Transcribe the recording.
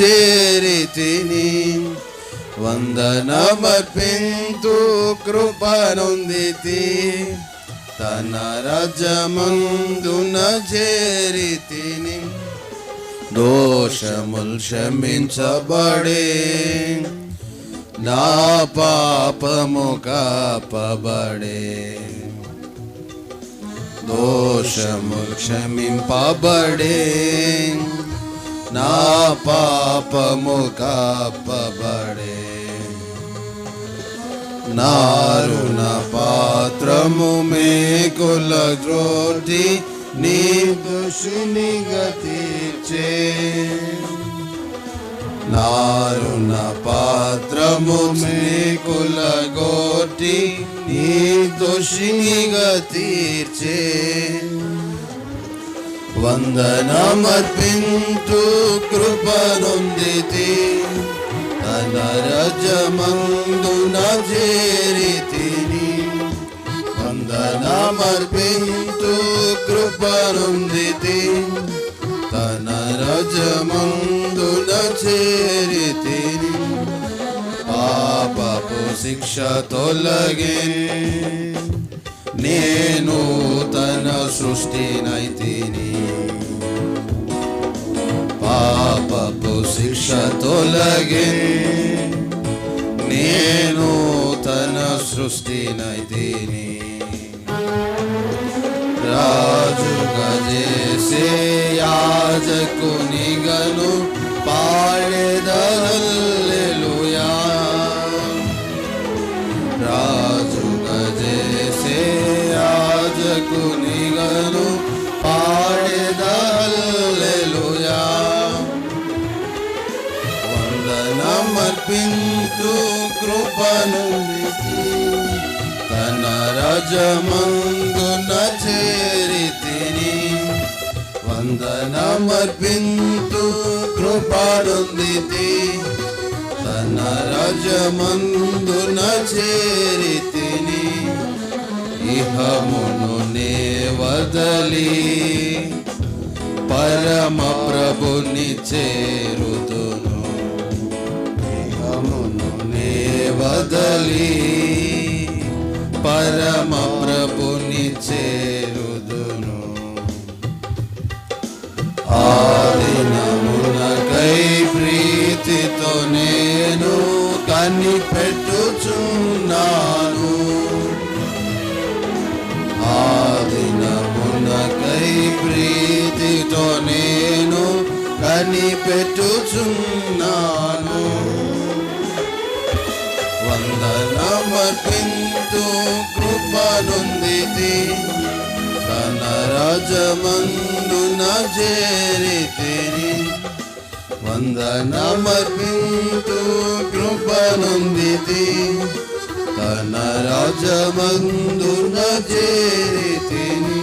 చేరితిని. వందనమర్పింతు కృపనొందితి. తన రజమందున చేరితిని. దోషముల్ క్షమించబడే. నా పాపము కాపబడే. దోషముల్ క్షమింపబడే. నా పాపము కాపబడే. నారుణ పాత్రము మేకుల జోటి నీ దుషుని గతీర్చే నారుణ పాత్రము మేకుల గోటి నీ చే వందనమర్పించు వందనమర్పింతు కృపనొందితి తన రజమందున చేరితిని. వందనమర్పించు కృపనొందితి తన రజమందున చేరితిని. పాపపు శిక్ష తొలగే నేను తన సృష్టినైతిని. శిక్ష తొలగే నేను తన సృష్టినైతిని రాజుగా చేసే యాజకునిగను పాడెదల్లెలుయా. రా వందనమర్పించు కృపను తన రజమందున చేరితిని వందనమర్పింతు కృపనుందితి తన రజమందున చేరితిని ఇహమును నే వదలి. పరమ ప్రభుని చేరు వదలి పరమ ప్రభుని చేరుదును. ఆదినమునకై ప్రీతితో నేను కనిపెట్టుచున్నాను. ఆదినమునకై ప్రీతితో నేను కనిపెట్టుచున్నాను. వందనమర్పింతు కృపనుందితి తన రాజమందున చేరితిని వందనమర్పింతు కృపనుందితి తన రాజమందున చేరితిని